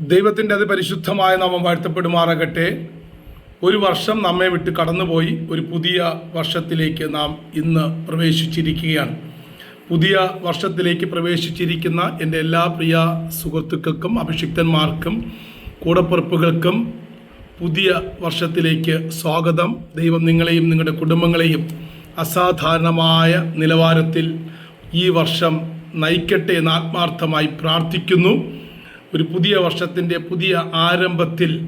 ദൈവത്തിന്റെ അത് പരിശുദ്ധമായ നാമം വാഴ്ത്തപ്പെടുമാറാകട്ടെ. ഒരു വർഷം നമ്മെ വിട്ട് കടന്നുപോയി. ഒരു പുതിയ വർഷത്തിലേക്ക് നാം ഇന്ന് പ്രവേശിച്ചിരിക്കുകയാണ്. പുതിയ വർഷത്തിലേക്ക് പ്രവേശിച്ചിരിക്കുന്ന എന്റെ എല്ലാ പ്രിയ സുഹൃത്തുക്കൾക്കും അഭിഷിക്തന്മാർക്കും കൂടപ്പുറപ്പുകൾക്കും പുതിയ വർഷത്തിലേക്ക് സ്വാഗതം. ദൈവം നിങ്ങളെയും നിങ്ങളുടെ കുടുംബങ്ങളെയും അസാധാരണമായ നിലവാരത്തിൽ ഈ വർഷം നയിക്കട്ടെ എന്ന് ആത്മാർത്ഥമായി പ്രാർത്ഥിക്കുന്നു. ഒരു പുതിയ വർഷത്തിന്റെ പുതിയ ആരംഭത്തിൽ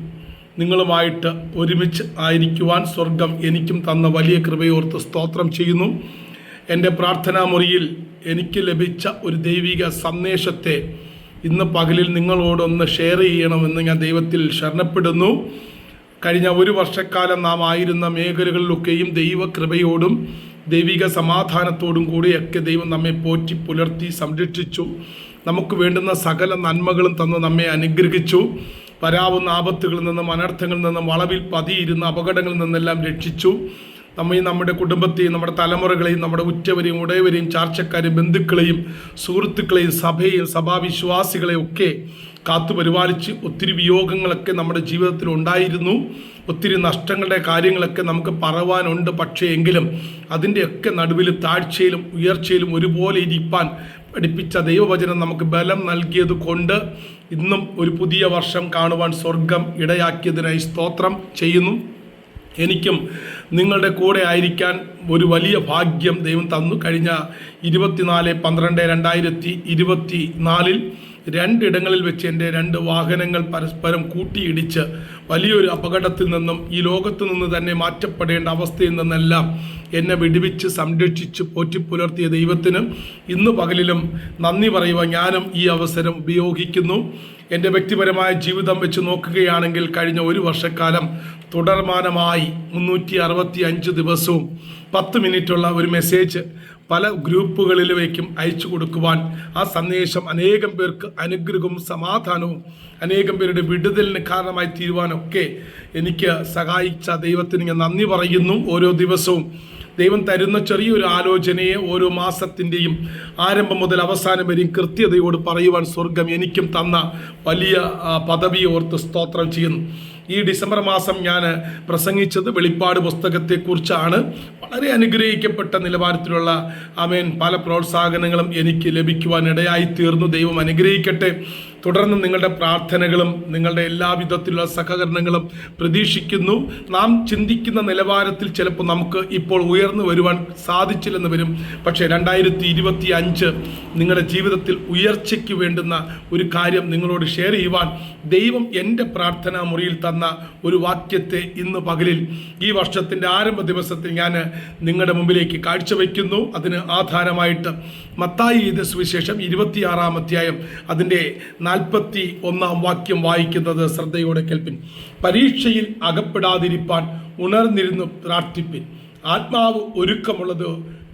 നിങ്ങളുമായിട്ട് ഒരുമിച്ച് ആയിരിക്കുവാൻ സ്വർഗം എനിക്കും തന്ന വലിയ കൃപയോർത്ത് സ്തോത്രം ചെയ്യുന്നു. എന്റെ പ്രാർത്ഥനാ മുറിയിൽ എനിക്ക് ലഭിച്ച ഒരു ദൈവിക സന്ദേശത്തെ ഇന്ന് പകലിൽ നിങ്ങളോടൊന്ന് ഷെയർ ചെയ്യണമെന്ന് ഞാൻ ദൈവത്തിൽ ശരണപ്പെടുന്നു. കഴിഞ്ഞ ഒരു വർഷക്കാലം നാം ആയിരുന്ന മേഖലകളിലൊക്കെയും ദൈവകൃപയോടും ദൈവിക സമാധാനത്തോടും കൂടിയൊക്കെ ദൈവം നമ്മെ പോറ്റി പുലർത്തി സംരക്ഷിച്ചു. നമുക്ക് വേണ്ടുന്ന സകല നന്മകളും തന്ന് നമ്മെ അനുഗ്രഹിച്ചു. വരാവുന്ന ആപത്തുകളിൽ നിന്നും അനർത്ഥങ്ങളിൽ നിന്നും വളവിൽ പതിയിരുന്ന അപകടങ്ങളിൽ നിന്നെല്ലാം രക്ഷിച്ചു. നമ്മയും നമ്മുടെ കുടുംബത്തെയും നമ്മുടെ തലമുറകളെയും നമ്മുടെ ഉറ്റവരെയും ഉടയവരെയും ചാർച്ചക്കാരെയും ബന്ധുക്കളെയും സുഹൃത്തുക്കളെയും സഭയെയും സഭാവിശ്വാസികളെയും ഒക്കെ കാത്തു പരിപാലിച്ച് ഒത്തിരി വിയോഗങ്ങളൊക്കെ നമ്മുടെ ജീവിതത്തിൽ ഉണ്ടായിരുന്നു. ഒത്തിരി നഷ്ടങ്ങളുടെ കാര്യങ്ങളൊക്കെ നമുക്ക് പറവാനുണ്ട്. പക്ഷേ എങ്കിലും അതിന്റെയൊക്കെ നടുവിൽ താഴ്ചയിലും ഉയർച്ചയിലും ഒരുപോലെ ഇരിപ്പാൻ പഠിപ്പിച്ച ദൈവവചനം നമുക്ക് ബലം നൽകിയത് കൊണ്ട് ഇന്നും ഒരു പുതിയ വർഷം കാണുവാൻ സ്വർഗം ഇടയാക്കിയതിനായി സ്തോത്രം ചെയ്യുന്നു. എനിക്കും നിങ്ങളുടെ കൂടെ ആയിരിക്കാൻ ഒരു വലിയ ഭാഗ്യം ദൈവം തന്നു. കഴിഞ്ഞ ഇരുപത്തിനാല് പന്ത്രണ്ട് രണ്ടായിരത്തി ഇരുപത്തി നാലിൽ രണ്ടിടങ്ങളിൽ വെച്ച് എന്റെ രണ്ട് വാഹനങ്ങൾ പരസ്പരം കൂട്ടിയിടിച്ച് വലിയൊരു അപകടത്തിൽ നിന്നും ഈ ലോകത്തു നിന്ന് തന്നെ മാറ്റപ്പെടേണ്ട അവസ്ഥയിൽ നിന്നെല്ലാം എന്നെ വിടുവിച്ച് സംരക്ഷിച്ച് പോറ്റിപ്പുലർത്തിയ ദൈവത്തിന് ഇന്ന് പകലിലും നന്ദി പറയുവാൻ ഞാനും ഈ അവസരം ഉപയോഗിക്കുന്നു. എന്റെ വ്യക്തിപരമായ ജീവിതം വെച്ച് നോക്കുകയാണെങ്കിൽ കഴിഞ്ഞ ഒരു വർഷക്കാലം തുടർമാനമായി മുന്നൂറ്റി അറുപത്തി അഞ്ച് ദിവസവും പത്ത് മിനിറ്റുള്ള ഒരു മെസ്സേജ് പല ഗ്രൂപ്പുകളിലേക്കും അയച്ചു കൊടുക്കുവാൻ ആ സന്ദേശം അനേകം പേർക്ക് അനുഗ്രഹവും സമാധാനവും അനേകം പേരുടെ വിടുതലിന് കാരണമായി തീരുവാനൊക്കെ എനിക്ക് സഹായിച്ച ദൈവത്തിന് ഞാൻ നന്ദി പറയുന്നു ഓരോ ദിവസവും. ദൈവം തരുന്ന ചെറിയൊരു ആലോചനയെ ഓരോ മാസത്തിന്റെയും ആരംഭം മുതൽ അവസാനം വരെയും കൃത്യതയോട് പറയുവാൻ സ്വർഗം എനിക്കും തന്ന വലിയ പദവിയെ ഓർത്ത് സ്തോത്രം ചെയ്യുന്നു. ഈ ഡിസംബർ മാസം ഞാൻ പ്രസംഗിച്ചത് വെളിപ്പാട് പുസ്തകത്തെക്കുറിച്ചാണ്. വളരെ അനുഗ്രഹിക്കപ്പെട്ട നിലവാരത്തിലുള്ള ആമേൻ പല പ്രോത്സാഹനങ്ങളും എനിക്ക് ലഭിക്കുവാൻ ഇടയായി തീർന്നു ദൈവം അനുഗ്രഹിക്കട്ടെ. തുടർന്ന് നിങ്ങളുടെ പ്രാർത്ഥനകളും നിങ്ങളുടെ എല്ലാവിധത്തിലുള്ള സഹകരണങ്ങളും പ്രതീക്ഷിക്കുന്നു. നാം ചിന്തിക്കുന്ന നിലവാരത്തിൽ ചിലപ്പോൾ നമുക്ക് ഇപ്പോൾ ഉയർന്നു വരുവാൻ സാധിച്ചില്ലെന്ന് വരും. പക്ഷേ രണ്ടായിരത്തി ഇരുപത്തി അഞ്ച് നിങ്ങളുടെ ജീവിതത്തിൽ ഉയർച്ചയ്ക്ക് വേണ്ടുന്ന ഒരു കാര്യം നിങ്ങളോട് ഷെയർ ചെയ്യുവാൻ ദൈവം എന്റെ പ്രാർത്ഥനാ മുറിയിൽ തന്ന ഒരു വാക്യത്തെ ഇന്ന് പകലിൽ ഈ വർഷത്തിന്റെ ആരംഭ ദിവസത്തിൽ ഞാൻ നിങ്ങളുടെ മുമ്പിലേക്ക് കാഴ്ചവെക്കുന്നു. അതിന് ആധാരമായിട്ട് മത്തായി ചെയ്ത സുവിശേഷം ഇരുപത്തിയാറാം അധ്യായം അതിന്റെ നാൽപ്പത്തി ഒന്നാം വാക്യം വായിക്കുന്നത് ശ്രദ്ധയോടെ കേൾപ്പിൻ. പരീക്ഷയിൽ അകപ്പെടാതിരിപ്പാൻ ഉണർന്നിരുന്നു പ്രാർത്ഥിപ്പിൻ. ആത്മാവ് ഒരുക്കമുള്ളത്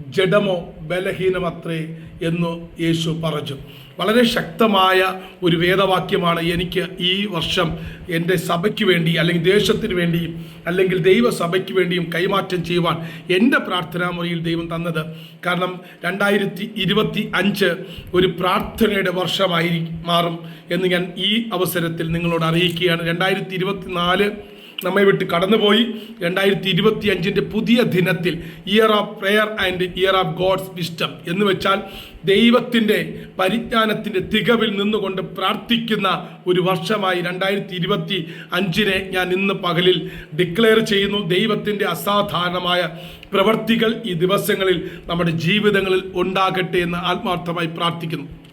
ജഡമോ ബലഹീനമത്രേ എന്ന് യേശു പറഞ്ഞു. വളരെ ശക്തമായ ഒരു വേദവാക്യമാണ് എനിക്ക് ഈ വർഷം എന്റെ സഭയ്ക്ക് വേണ്ടി അല്ലെങ്കിൽ ദേശത്തിന് വേണ്ടിയും അല്ലെങ്കിൽ ദൈവസഭയ്ക്ക് വേണ്ടിയും കൈമാറ്റം ചെയ്യുവാൻ എന്റെ പ്രാർത്ഥനാ മുറിയിൽ ദൈവം തന്നത്. കാരണം രണ്ടായിരത്തി ഇരുപത്തി അഞ്ച് ഒരു പ്രാർത്ഥനയുടെ വർഷമായി മാറും എന്ന് ഞാൻ ഈ അവസരത്തിൽ നിങ്ങളോട് അറിയിക്കുകയാണ്. രണ്ടായിരത്തി ഇരുപത്തി നാല് നമ്മെ വിട്ട് കടന്നുപോയി. രണ്ടായിരത്തി ഇരുപത്തി അഞ്ചിന്റെ പുതിയ ദിനത്തിൽ year of prayer and year of God's wisdom എന്ന് വെച്ചാൽ ദൈവത്തിന്റെ പരിജ്ഞാനത്തിന്റെ തികവിൽ നിന്നുകൊണ്ട് പ്രാർത്ഥിക്കുന്ന ഒരു വർഷമായി രണ്ടായിരത്തി ഇരുപത്തി അഞ്ചിനെ ഞാൻ ഇന്ന് പകലിൽ ഡിക്ലെയർ ചെയ്യുന്നു. ദൈവത്തിന്റെ അസാധാരണമായ പ്രവൃത്തികൾ ഈ ദിവസങ്ങളിൽ നമ്മുടെ ജീവിതങ്ങളിൽ ഉണ്ടാകട്ടെ എന്ന് ആത്മാർത്ഥമായി പ്രാർത്ഥിക്കുന്നു.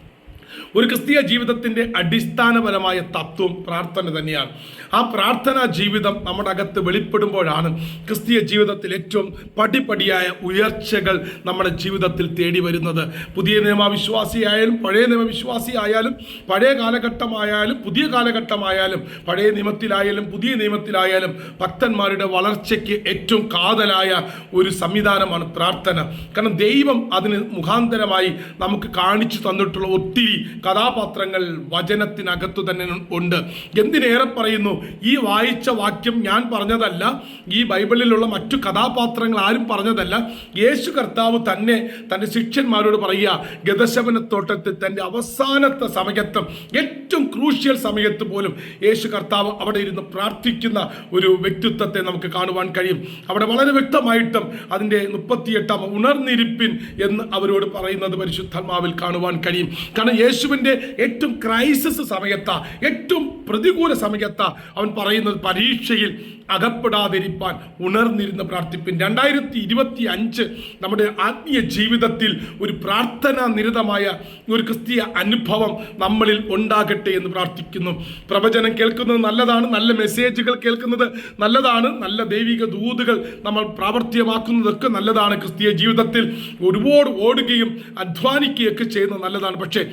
ഒരു ക്രിസ്തീയ ജീവിതത്തിന്റെ അടിസ്ഥാനപരമായ തത്വം പ്രാർത്ഥന തന്നെയാണ്. ആ പ്രാർത്ഥനാ ജീവിതം നമ്മുടെ അകത്ത് വെളിപ്പെടുമ്പോഴാണ് ക്രിസ്തീയ ജീവിതത്തിൽ ഏറ്റവും പടിപടിയായ ഉയർച്ചകൾ നമ്മുടെ ജീവിതത്തിൽ തേടി വരുന്നത്. പുതിയ നിയമവിശ്വാസിയായാലും പഴയ നിയമവിശ്വാസിയായാലും പഴയ കാലഘട്ടമായാലും പുതിയ കാലഘട്ടമായാലും പഴയ നിയമത്തിലായാലും പുതിയ നിയമത്തിലായാലും ഭക്തന്മാരുടെ വളർച്ചയ്ക്ക് ഏറ്റവും കാതലായ ഒരു സംവിധാനമാണ് പ്രാർത്ഥന. കാരണം ദൈവം അതിന് മുഖാന്തരമായി നമുക്ക് കാണിച്ചു തന്നിട്ടുള്ള ഒത്തിരി കഥാപാത്രങ്ങൾ വചനത്തിനകത്തു തന്നെ ഉണ്ട്. എന്തിനേറെ പറയുന്നു? ഈ വായിച്ച വാക്യം ഞാൻ പറഞ്ഞതല്ല ഈ ബൈബിളിലുള്ള മറ്റു കഥാപാത്രങ്ങൾ ആരും പറഞ്ഞതല്ല. യേശു കർത്താവ് തന്നെ തന്റെ ശിഷ്യന്മാരോട് പറയുക ഗതശവനത്തോട്ടത്തിൽ തന്റെ അവസാനത്തെ സമയത്തും ഏറ്റവും ക്രൂഷ്യൽ സമയത്ത് പോലും യേശു കർത്താവ് അവിടെ ഇരുന്ന് പ്രാർത്ഥിക്കുന്ന ഒരു വ്യക്തിത്വത്തെ നമുക്ക് കാണുവാൻ കഴിയും. അവിടെ വളരെ വ്യക്തമായിട്ടും അതിന്റെ മുപ്പത്തിയെട്ടാം ഉണർന്നിരിപ്പിൻ എന്ന് അവരോട് പറയുന്നത് പരിശുദ്ധാത്മാവിൽ കാണുവാൻ കഴിയും. കാരണം യേശുവിന്റെ ഏറ്റവും ക്രൈസിസ് സമയത്ത ഏറ്റവും പ്രതികൂല സമയത്ത അവൻ പറയുന്നത് പരീക്ഷയിൽ അകപ്പെടാതിരിപ്പാൻ ഉണർന്നിരുന്ന പ്രാർത്ഥിപ്പിൻ. രണ്ടായിരത്തി ഇരുപത്തി അഞ്ച് നമ്മുടെ ആത്മീയ ജീവിതത്തിൽ ഒരു പ്രാർത്ഥനാ നിരതമായ ഒരു ക്രിസ്തീയ അനുഭവം നമ്മളിൽ ഉണ്ടാകട്ടെ എന്ന് പ്രാർത്ഥിക്കുന്നു. പ്രവചനം കേൾക്കുന്നത് നല്ലതാണ് നല്ല മെസ്സേജുകൾ കേൾക്കുന്നത് നല്ലതാണ് നല്ല ദൈവിക ദൂതുകൾ നമ്മൾ പ്രാവർത്തികമാക്കുന്നതൊക്കെ നല്ലതാണ് ക്രിസ്തീയ ജീവിതത്തിൽ. ഒരുപാട് ഓടുകയും അധ്വാനിക്കുകയൊക്കെ ചെയ്യുന്നത് നല്ലതാണ്. പക്ഷേ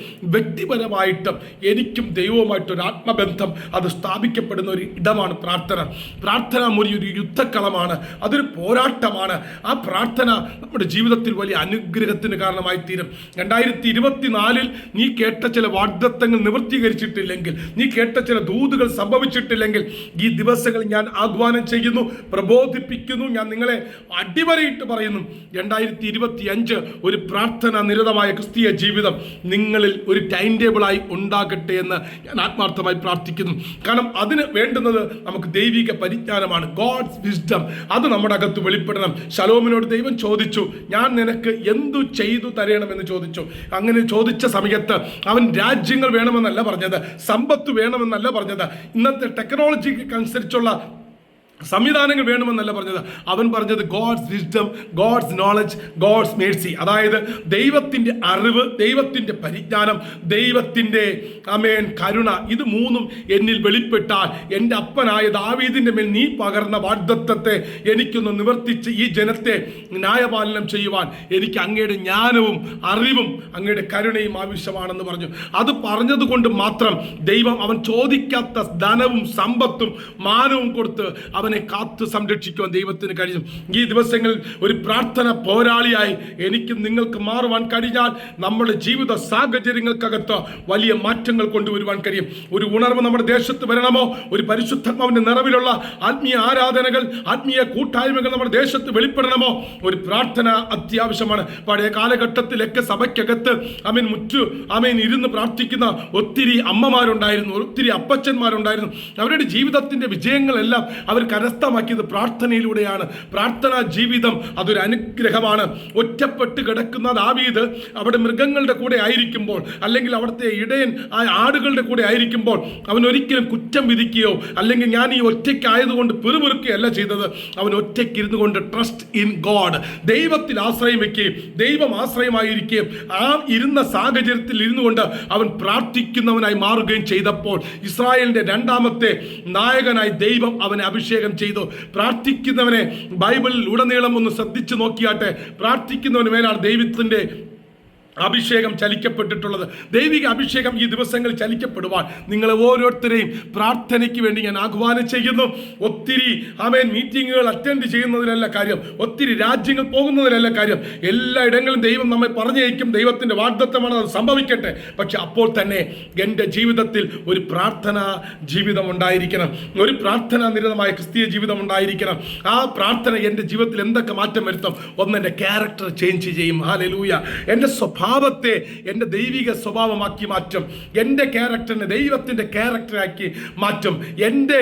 വ്യക്തിപരമായിട്ടും എനിക്കും ദൈവവുമായിട്ട് ഒരു ആത്മബന്ധം അത് സ്ഥാപിക്കപ്പെടുന്ന ഒരു ഇടമാണ് പ്രാർത്ഥന. പ്രാർത്ഥന മുറി ഒരു യുദ്ധക്കളമാണ്. അതൊരു പോരാട്ടമാണ്. ആ പ്രാർത്ഥന നമ്മുടെ ജീവിതത്തിൽ വലിയ അനുഗ്രഹത്തിന് കാരണമായി തീരും രണ്ടായിരത്തി ഇരുപത്തിനാലിൽ നീ കേട്ട ചില വാഗ്ദത്തങ്ങൾ നിവൃത്തീകരിച്ചിട്ടില്ലെങ്കിൽ നീ കേട്ട ചില ദൂതുകൾ സംഭവിച്ചിട്ടില്ലെങ്കിൽ ഈ ദിവസങ്ങൾ ഞാൻ ആഹ്വാനം ചെയ്യുന്നു പ്രബോധിപ്പിക്കുന്നു ഞാൻ നിങ്ങളെ അടിവരയിട്ട് പറയുന്നു. രണ്ടായിരത്തി ഇരുപത്തി അഞ്ച് ഒരു പ്രാർത്ഥന നിരതമായ ക്രിസ്തീയ ജീവിതം നിങ്ങളിൽ ഒരു ടൈം ടേബിളായി ഉണ്ടാകട്ടെ എന്ന് ഞാൻ ആത്മാർത്ഥമായി പ്രാർത്ഥിക്കുന്നു. കാരണം അതിന് വേണ്ടുന്നത് നമുക്ക് ദൈവിക പരിജ്ഞാനമാണ്. ഗോഡ്സ് വിസ്ഡം അത് നമ്മുടെ അകത്ത് വെളിപ്പെടണം. ശലോമിനോട് ദൈവം ചോദിച്ചു ഞാൻ നിനക്ക് എന്തു ചെയ്തു തരണമെന്ന് ചോദിച്ചു? അങ്ങനെ ചോദിച്ച സമയത്ത് അവൻ രാജ്യങ്ങൾ വേണമെന്നല്ല പറഞ്ഞത് സമ്പത്ത് വേണമെന്നല്ല പറഞ്ഞത്. ഇന്നത്തെ ടെക്നോളജിക്ക് അനുസരിച്ചുള്ള സംവിധാനങ്ങൾ വേണമെന്നല്ല പറഞ്ഞത്. അവൻ പറഞ്ഞത് God's wisdom God's knowledge God's mercy അതായത് ദൈവത്തിന്റെ അറിവ് ദൈവത്തിന്റെ പരിജ്ഞാനം ദൈവത്തിന്റെ അമേൻ കരുണ ഇത് മൂന്നും എന്നിൽ വെളിപ്പെട്ടാൽ എന്റെ അപ്പനായ ദാവീദിന്റെ മേൽ നീ പകർന്ന വാഗ്ദത്വത്തെ എനിക്കൊന്ന് നിവർത്തിച്ച് ഈ ജനത്തെ ന്യായപാലനം ചെയ്യുവാൻ എനിക്ക് അങ്ങയുടെ ജ്ഞാനവും അറിവും അങ്ങയുടെ കരുണയും ആവശ്യമാണെന്ന് പറഞ്ഞു. അത് പറഞ്ഞതുകൊണ്ട് മാത്രം ദൈവം അവൻ ചോദിക്കാത്ത ധനവും സമ്പത്തും മാനവും കൊടുത്ത് അവനെ കാത്തു സംരക്ഷിക്കുവാൻ ദൈവത്തിന് കഴിയും ഈ ദിവസങ്ങളിൽ ഒരു പ്രാർത്ഥന പോരാളിയായി എനിക്കും നിങ്ങൾക്ക് മാറുവാൻ കഴിഞ്ഞാൽ നമ്മുടെ ജീവിത സാഹചര്യങ്ങൾക്കകത്ത് വലിയ മാറ്റങ്ങൾ കൊണ്ടുവരുവാൻ കഴിയും. ഒരു ഉണർവ് നമ്മുടെ ദേശത്ത് വരണമോ? ഒരു പരിശുദ്ധാത്മാവിന്റെ നിറവിലുള്ള ആത്മീയ ആരാധനകൾ ആത്മീയ കൂട്ടായ്മകൾ നമ്മുടെ ദേശത്ത് വെളിപ്പെടണമോ? ഒരു പ്രാർത്ഥന അത്യാവശ്യമാണ്. പഴയ കാലഘട്ടത്തിലൊക്കെ സഭയ്ക്കകത്ത് അമീൻ മുറ്റു അമീൻ ഇരുന്ന് പ്രാർത്ഥിക്കുന്ന ഒത്തിരി അമ്മമാരുണ്ടായിരുന്നു ഒത്തിരി അപ്പച്ചന്മാരുണ്ടായിരുന്നു. അവരുടെ ജീവിതത്തിന്റെ വിജയങ്ങളെല്ലാം അവർ കരസ്ഥമാക്കിയത് പ്രാർത്ഥനയിലൂടെയാണ്. പ്രാർത്ഥനാ ജീവിതം അതൊരു അനുഗ്രഹമാണ്. ഒറ്റപ്പെട്ട് കിടക്കുന്ന ദാവീദ് അവിടെ മൃഗങ്ങളുടെ കൂടെ ആയിരിക്കുമ്പോൾ അല്ലെങ്കിൽ അവിടുത്തെ ഇടയൻ ആ ആടുകളുടെ കൂടെ ആയിരിക്കുമ്പോൾ അവൻ ഒരിക്കലും കുറ്റം വിധിക്കുകയോ അല്ലെങ്കിൽ ഞാൻ ഈ ഒറ്റയ്ക്കായതുകൊണ്ട് പിറുപിറുക്കുകയല്ല ചെയ്തത്. അവൻ ഒറ്റയ്ക്ക് ഇരുന്നു കൊണ്ട് ട്രസ്റ്റ് ഇൻ ഗോഡ് ദൈവത്തിൽ ആശ്രയം വയ്ക്കുകയും ദൈവം ആശ്രയമായിരിക്കുകയും ആ ഇരുന്ന സാഹചര്യത്തിൽ ഇരുന്നു കൊണ്ട് അവൻ പ്രാർത്ഥിക്കുന്നവനായി മാറുകയും ചെയ്തപ്പോൾ ഇസ്രായേലിന്റെ രണ്ടാമത്തെ നായകനായി ദൈവം അവനെ അഭിഷേകം ചെയ്തു. പ്രാർത്ഥിക്കുന്നവനെ ബൈബിളിൽ ഉടനീളം ഒന്ന് ശ്രദ്ധിച്ചു നോക്കിയാട്ടെ. പ്രാർത്ഥിക്കുന്നവന് മേലാണ് ദൈവത്തിന്റെ അഭിഷേകം ചലിക്കപ്പെട്ടിട്ടുള്ളത്. ദൈവിക അഭിഷേകം ഈ ദിവസങ്ങൾ ചലിക്കപ്പെടുവാൻ നിങ്ങളെ ഓരോരുത്തരെയും പ്രാർത്ഥനയ്ക്ക് വേണ്ടി ഞാൻ ആഹ്വാനം ചെയ്യുന്നു. ഒത്തിരി ആമേൻ മീറ്റിങ്ങുകൾ അറ്റൻഡ് ചെയ്യുന്നതിലല്ല കാര്യം. ഒത്തിരി രാജ്യങ്ങൾ പോകുന്നതിലല്ല കാര്യം. എല്ലാ ഇടങ്ങളിലും ദൈവം നമ്മെ പറഞ്ഞയക്കും. ദൈവത്തിന്റെ വാഗ്ദത്തമാണ് അത് സംഭവിക്കട്ടെ. പക്ഷെ അപ്പോൾ തന്നെ എന്റെ ജീവിതത്തിൽ ഒരു പ്രാർത്ഥന ജീവിതം ഉണ്ടായിരിക്കണം. ഒരു പ്രാർത്ഥനാ നിരതമായ ക്രിസ്തീയ ജീവിതം ഉണ്ടായിരിക്കണം. ആ പ്രാർത്ഥന എന്റെ ജീവിതത്തിൽ എന്തൊക്കെ മാറ്റം വരുത്തും? ഒന്ന് എന്റെ ക്യാരക്ടർ ചേഞ്ച് ചെയ്യും. ഹാലലൂയ എന്റെ സ്വഭാവത്തെ എന്റെ ദൈവിക സ്വഭാവമാക്കി മാറ്റും. എന്റെ ക്യാരക്ടറിനെ ദൈവത്തിന്റെ ക്യാരക്ടറാക്കി മാറ്റും. എന്റെ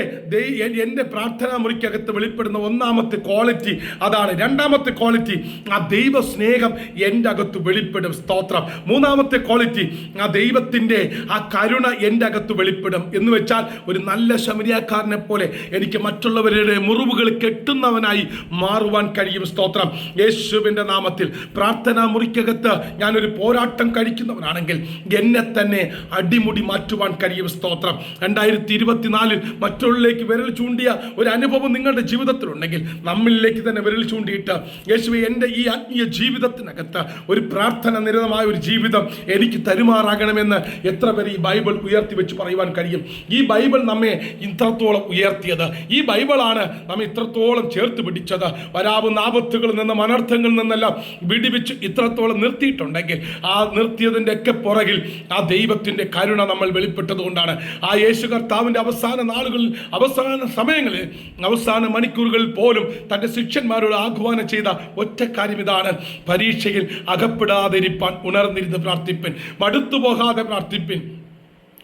എന്റെ പ്രാർത്ഥനാ മുറിക്കകത്ത് വെളിപ്പെടുന്ന ഒന്നാമത്തെ ക്വാളിറ്റി അതാണ്. രണ്ടാമത്തെ ക്വാളിറ്റി ആ ദൈവ സ്നേഹം എന്റെ അകത്ത് വെളിപ്പെടും. സ്തോത്രം. മൂന്നാമത്തെ ക്വാളിറ്റി ആ ദൈവത്തിന്റെ ആ കരുണ എന്റെ അകത്ത് വെളിപ്പെടും. എന്ന് വെച്ചാൽ ഒരു നല്ല ശമരിയാക്കാരനെ പോലെ എനിക്ക് മറ്റുള്ളവരുടെ മുറിവുകൾ കെട്ടുന്നവനായി മാറുവാൻ കഴിയും. സ്തോത്രം. യേശുവിന്റെ നാമത്തിൽ പ്രാർത്ഥനാ മുറിക്കകത്ത് ഞാനൊരു പോരാട്ടം കഴിക്കുന്നവനാണെങ്കിൽ എന്നെ തന്നെ അടിമുടി മാറ്റുവാൻ കഴിയും. സ്തോത്രം. രണ്ടായിരത്തി ഇരുപത്തിനാലിൽ മറ്റുള്ളിലേക്ക് വിരൽ ചൂണ്ടിയ ഒരു അനുഭവം നിങ്ങളുടെ ജീവിതത്തിലുണ്ടെങ്കിൽ നമ്മളിലേക്ക് തന്നെ വിരൽ ചൂണ്ടിയിട്ട് യേശുവെ എന്റെ ഈ ആത്മീയ ജീവിതത്തിനകത്ത് ഒരു പ്രാർത്ഥന നിരതമായ ഒരു ജീവിതം എനിക്ക് തരുമാറാകണമെന്ന് എത്ര പേര് ഈ ബൈബിൾ ഉയർത്തി വെച്ച് പറയുവാൻ കഴിയും. ഈ ബൈബിൾ നമ്മെ ഇത്രത്തോളം ഉയർത്തിയത്. ഈ ബൈബിളാണ് നമ്മെ ഇത്രത്തോളം ചേർത്ത് പിടിച്ചത്. വരാവുന്ന ആപത്തുകളിൽ നിന്നും അനർത്ഥങ്ങളിൽ നിന്നെല്ലാം വിടിവിച്ച് ഇത്രത്തോളം നിർത്തിയിട്ടുണ്ടെങ്കിൽ ആ നിർത്തിയതിന്റെ ഒക്കെ പുറകിൽ ആ ദൈവത്തിന്റെ കരുണ നമ്മൾ വെളിപ്പെട്ടതുകൊണ്ടാണ് ആ യേശു കർത്താവിന്റെ അവസാന നാളുകളിൽ അവസാന സമയങ്ങളിൽ അവസാന മണിക്കൂറുകളിൽ പോലും തന്റെ ശിഷ്യന്മാരോട് ആഹ്വാനം ചെയ്ത ഒറ്റ കാര്യം ഇതാണ്. പരീക്ഷയിൽ അകപ്പെടാതിരിപ്പാൻ ഉണർന്നിരുന്ന് പ്രാർത്ഥിപ്പൻ മടുത്തു പോകാതെ പ്രാർത്ഥിപ്പിൻ.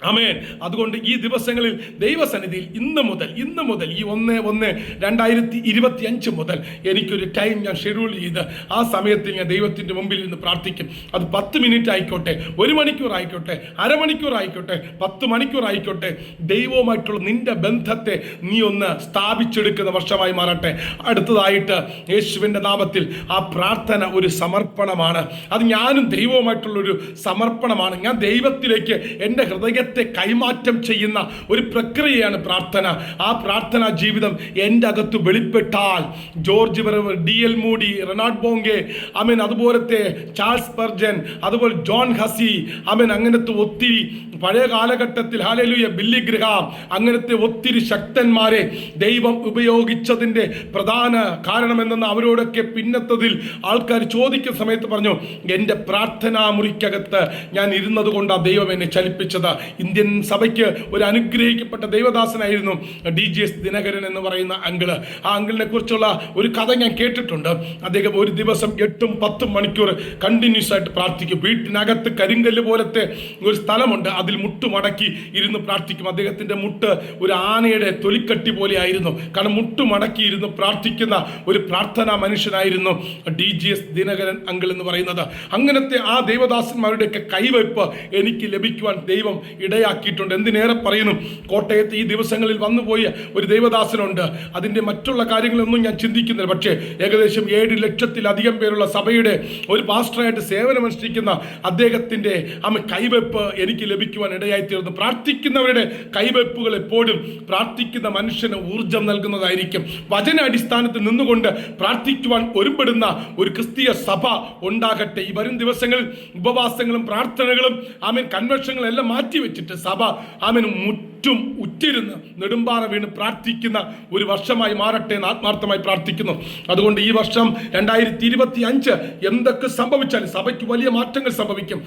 അമേൻ അതുകൊണ്ട് ഈ ദിവസങ്ങളിൽ ദൈവസന്നിധിയിൽ ഇന്ന് മുതൽ ഇന്ന് മുതൽ ഈ ഒന്ന് ഒന്ന് രണ്ടായിരത്തി ഇരുപത്തി അഞ്ച് മുതൽ എനിക്കൊരു ടൈം ഞാൻ ഷെഡ്യൂൾ ചെയ്ത് ആ സമയത്തിൽ ഞാൻ ദൈവത്തിന്റെ മുമ്പിൽ നിന്ന് പ്രാർത്ഥിക്കും. അത് പത്ത് മിനിറ്റ് ആയിക്കോട്ടെ ഒരു മണിക്കൂർ ആയിക്കോട്ടെ അരമണിക്കൂർ ആയിക്കോട്ടെ പത്ത് മണിക്കൂർ ആയിക്കോട്ടെ ദൈവവുമായിട്ടുള്ള നിന്റെ ബന്ധത്തെ നീ ഒന്ന് സ്ഥാപിച്ചെടുക്കുന്ന വർഷമായി മാറട്ടെ. അടുത്തതായിട്ട് യേശുവിന്റെ നാമത്തിൽ ആ പ്രാർത്ഥന ഒരു സമർപ്പണമാണ്. അത് ഞാനും ദൈവവുമായിട്ടുള്ളൊരു സമർപ്പണമാണ്. ഞാൻ ദൈവത്തിലേക്ക് എന്റെ ഹൃദയത്തെ കൈമാറ്റം ചെയ്യുന്ന ഒരു പ്രക്രിയയാണ് പ്രാർത്ഥന. ആ പ്രാർത്ഥനാ ജീവിതം എന്റെ അകത്ത് വെളിപ്പെട്ടാൽ George ബെറവർ D L Moody Reinhard Bonnke അമീൻ അതുപോലത്തെ ചാൾസ് പർജൻ അതുപോലെ ജോൺ ഹസി അമീൻ അങ്ങനത്തെ ഒത്തിരി പഴയ കാലഘട്ടത്തിൽ ഹാലലുയ ബില്ലി ഗ്രഹാം അങ്ങനത്തെ ഒത്തിരി ശക്തന്മാരെ ദൈവം ഉപയോഗിച്ചതിന്റെ പ്രധാന കാരണം എന്തെന്ന് അവരോടൊക്കെ പിന്നത്തതിൽ ആൾക്കാർ ചോദിക്കുന്ന സമയത്ത് പറഞ്ഞു എന്റെ പ്രാർത്ഥനാ മുറിക്കകത്ത് ഞാൻ ഇരുന്നത് കൊണ്ടാണ് ദൈവം എന്നെ ചലിപ്പിച്ചത്. ഇന്ത്യൻ സഭയ്ക്ക് ഒരു അനുഗ്രഹിക്കപ്പെട്ട ദൈവദാസനായിരുന്നു ഡി ജി എസ് ദിനകരൻ എന്ന് പറയുന്ന അങ്കിൾ. ആ അങ്കിളിനെ കുറിച്ചുള്ള ഒരു കഥ ഞാൻ കേട്ടിട്ടുണ്ട്. അദ്ദേഹം ഒരു ദിവസം എട്ടും പത്തും മണിക്കൂർ കണ്ടിന്യൂസ് ആയിട്ട് പ്രാർത്ഥിക്കും. വീട്ടിനകത്ത് കരിങ്കല്ല് പോലത്തെ ഒരു സ്ഥലമുണ്ട്. അതിൽ മുട്ട് മടക്കി ഇരുന്ന് പ്രാർത്ഥിക്കും. അദ്ദേഹത്തിന്റെ മുട്ട് ഒരു ആനയുടെ തൊലിക്കട്ടി പോലെ ആയിരുന്നു. കാരണം മുട്ട് മടക്കി ഇരുന്ന് പ്രാർത്ഥിക്കുന്ന ഒരു പ്രാർത്ഥനാ മനുഷ്യനായിരുന്നു D G S Dinakaran uncle എന്ന് പറയുന്നത്. അങ്ങനത്തെ ആ ദേവദാസന്മാരുടെയൊക്കെ കൈവയ്പ് എനിക്ക് ലഭിക്കുവാൻ ദൈവം ഇടയാക്കിയിട്ടുണ്ട്. എന്തിനേറെ പറയുന്നു? കോട്ടയത്ത് ഈ ദിവസങ്ങളിൽ വന്നുപോയ ഒരു ദൈവദാസനുണ്ട്. അതിന്റെ മറ്റുള്ള കാര്യങ്ങളൊന്നും ഞാൻ ചിന്തിക്കുന്നില്ല. പക്ഷേ ഏകദേശം ഏഴ് ലക്ഷത്തിലധികം പേരുള്ള സഭയുടെ ഒരു പാസ്റ്ററായിട്ട് സേവനമനുഷ്ഠിക്കുന്ന അദ്ദേഹത്തിന്റെ ആ കൈവെപ്പ് എനിക്ക് ലഭിക്കുവാൻ ഇടയായിത്തീർന്നു. പ്രാർത്ഥിക്കുന്നവരുടെ കൈവെപ്പുകൾ എപ്പോഴും പ്രാർത്ഥിക്കുന്ന മനുഷ്യന് ഊർജം നൽകുന്നതായിരിക്കും. വചന അടിസ്ഥാനത്തിൽ നിന്നുകൊണ്ട് പ്രാർത്ഥിക്കുവാൻ ഒരുപ്പെടുന്ന ഒരു ക്രിസ്തീയ സഭ ഉണ്ടാകട്ടെ. ഈ വരും ദിവസങ്ങളിൽ ഉപവാസങ്ങളും പ്രാർത്ഥനകളും ആമീൻ കൺവെൻഷനുകളും എല്ലാം മാറ്റിവെച്ചിട്ട് സഭ ആമീൻ മുറ്റും ഉറ്റിരുന്ന് നെടുമ്പാറ വീണ് പ്രാർത്ഥിക്കുന്ന ഒരു വർഷമായി മാറട്ടെ എന്ന് ആത്മാർത്ഥമായി പ്രാർത്ഥിക്കുന്നു. അതുകൊണ്ട് ഈ വർഷം രണ്ടായിരത്തി ഇരുപത്തി അഞ്ച് എന്തൊക്കെ സംഭവിച്ചാലും സഭയ്ക്ക് വലിയ മാറ്റങ്ങൾ സംഭവിക്കും.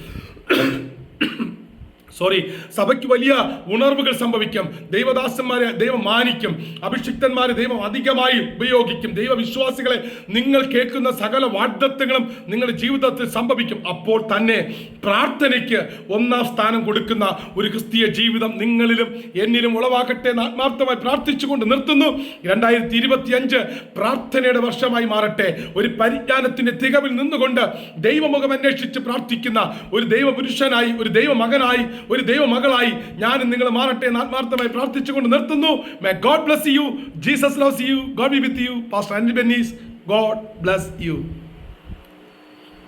സോറി സഭയ്ക്ക് വലിയ ഉണർവുകൾ സംഭവിക്കും. ദൈവദാസന്മാരെ ദൈവം മാനിക്കും. അഭിഷിക്തന്മാരെ ദൈവം അധികമായി ഉപയോഗിക്കും. ദൈവവിശ്വാസികളെ നിങ്ങൾ കേൾക്കുന്ന സകല വാഗ്ദത്വങ്ങളും നിങ്ങളുടെ ജീവിതത്തിൽ സംഭവിക്കും. അപ്പോൾ തന്നെ പ്രാർത്ഥനയ്ക്ക് ഒന്നാം സ്ഥാനം കൊടുക്കുന്ന ഒരു ക്രിസ്തീയ ജീവിതം നിങ്ങളിലും എന്നിലും ഉളവാക്കട്ടെ എന്ന് ആത്മാർത്ഥമായി പ്രാർത്ഥിച്ചുകൊണ്ട് നിർത്തുന്നു. രണ്ടായിരത്തി ഇരുപത്തി അഞ്ച് പ്രാർത്ഥനയുടെ വർഷമായി മാറട്ടെ. ഒരു പരിജ്ഞാനത്തിന്റെ തികവിൽ നിന്നുകൊണ്ട് ദൈവമുഖം അന്വേഷിച്ച് പ്രാർത്ഥിക്കുന്ന ഒരു ദൈവപുരുഷനായി ഒരു ദൈവമകനായി ഒരു ദൈവമകളായി ഞാൻ നിങ്ങൾ മാറട്ടെ എന്ന് ആത്മാർത്ഥമായി പ്രാർത്ഥിച്ചുകൊണ്ട് നിർത്തുന്നു. May God bless you Jesus loves you God be with you pastor Andy Bennies God bless you